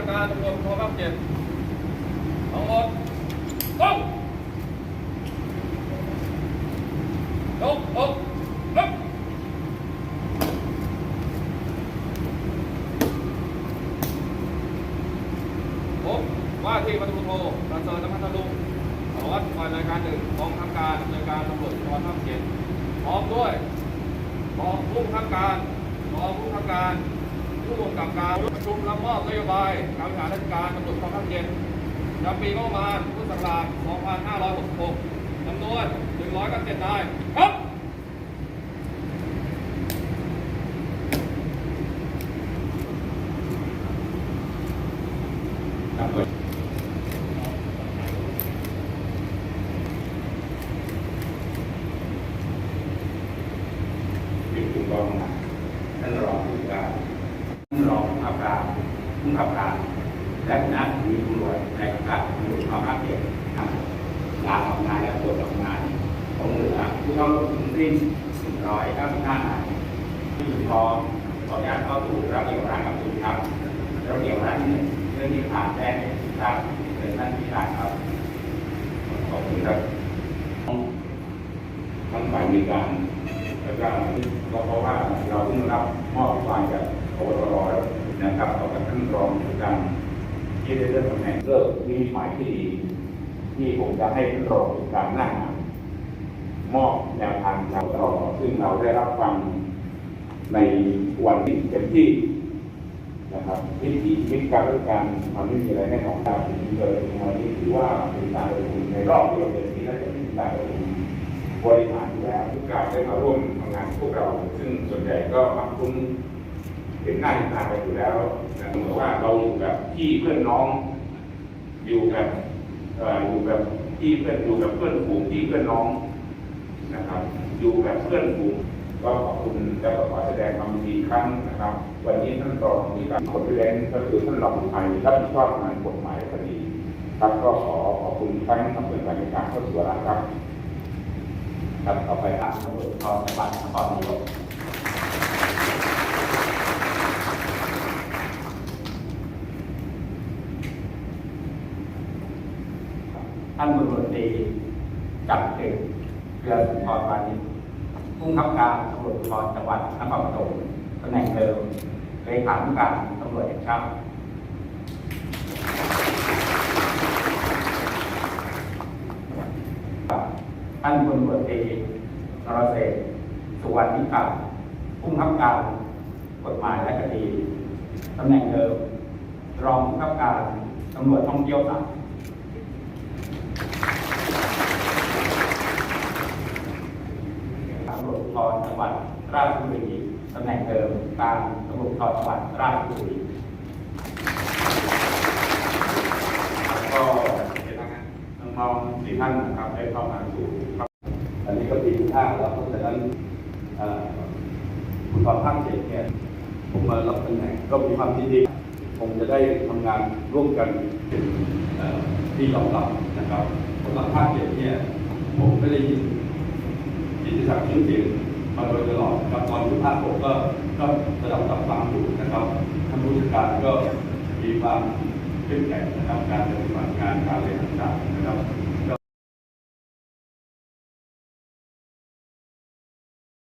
าการตำรวจภูธรภาคเจ็ดสองคนตรงตกหกลุกผมว่าที่ประตำรวจโทประเสริฐน้ำพันธลุงสาวัตรฝ่ารายการหนึ่งของทางการดำเนินการตำรวจภูธรภาคเจ็ดพร้อมด้วยกองผู้ทำการกองผู้ทำการ ผู้กำกับการประชุมรับมอบนโยบายการบริหารราชการตำรวจกองทัพเจ็ดจำปีงบประมาณพุทธศักราช 2566จำนวน197นายครับครับผู้กองท่านรองผู้การท่านรองผู้ขับการ ผู้ขับการและคณะมีตำรวจในสังกัดตำรวจภาคเจ็ดลาออกงานและตรวจออกงานของเหลือผู้เข้าร่วมทั้งสิ้น195นายที่พร้อมขออนุญาตเข้าสู่ระเบียบวาระกับคุณครับระเบียบวาระที่หนึ่งเรื่องที่ผ่านแจ้งให้ทุกท่านท่านที่การครับขอบคุณครับทั้งฝ่ายบริการแล้วก็เพราะว่าเราเพิ่งรับมอบควางจากพบตรแล้ว นะครับต่อจากท่านรองผู้การที่ได้เลื่อนตำแหน่งเลิกวินิจฉัยที่ดีที่ผมจะให้ท่านรองผู้การหน้างมอบแนวทางจากตรซึ่งเราได้รับฟังในวันที่เต็มที่นะครับวิถีชีวิตการราการมันไม่มีอะไรแน่นอนการถึงเลยวันนี้ถือว่าเป็นการประชุมในรอบเดียวเต็มที่และจะเป็นการประชุมบริหารอยู่แล้วทุกการได้มาร่วมทำงานพวกเรา ซึ่งส่วนใหญ่ก็มักคุ้น เห็นหน้าเห็นตากันอยู่แล้วนะเหมือนว่าเราอยู่แบบพี่เพื่อนน้อง อยู่แบบอยู่แบบพี่เพื่อนอยู่แบบเพื่อนฝูงพี่เพื่อนน้องนะครับ อยู่แบบเพื่อนฝูงก็ขอบคุณและก็ขอแสดงความยินดีครั้งนะครับ วันนี้ท่านรองมีการคนที่แรงก็คือท่านรองไทยรับผิดชอบงานกฎหมายคดีครับก็ขอขอบคุณครั้งทั้งเปิดการในการเข้าสู่วาระครับครับต่อไปครับตำรวจทองจังหวัดนครนายก ท่านตำรวจตรีจับเอกเรือสุนทรวานิชผู้บังคับการตำรวจภูธรจังหวัดนครปฐมตำแหน่งเดิมเลขาธิการตำรวจแห่งชาติท่านพลตำรวจตรีนรเศรษสุวรรณิกาผู้บังคับการกฎหมายและคดีตำแหน่งเดิม รองผู้ขับการตำรวจท่องเที่ยวสาม ตำรวจภูธรจังหวัดราชบุรีตำแหน่งเดิมการตำรวจภูธรจังหวัดราชบุรีก็เห็นนะน้องๆสี่ท่านนะครับได้เข้ามาสู่ครับอันนี้ก็ปีที่ห้าแล้วเพราะฉะนั้นคุณตอนภาคเจ็ดเนี่ยผมมารับตำแหน่งก็มีความยินดีคงจะได้ทำงานร่วมกัน เป็นที่ยอมรับนะครับสำหรับภาคเจ็ดเนี่ยผมไม่ได้ยินยินดีศักดิ์ชื่อเสียงมาโดยตลอดครับตอนที่ภาคหกก็ก็ระดับตับฟังอยู่นะครับท่านผู้จัดการก็มีความเข้มแข็งนะครับการปฏิบัติงาน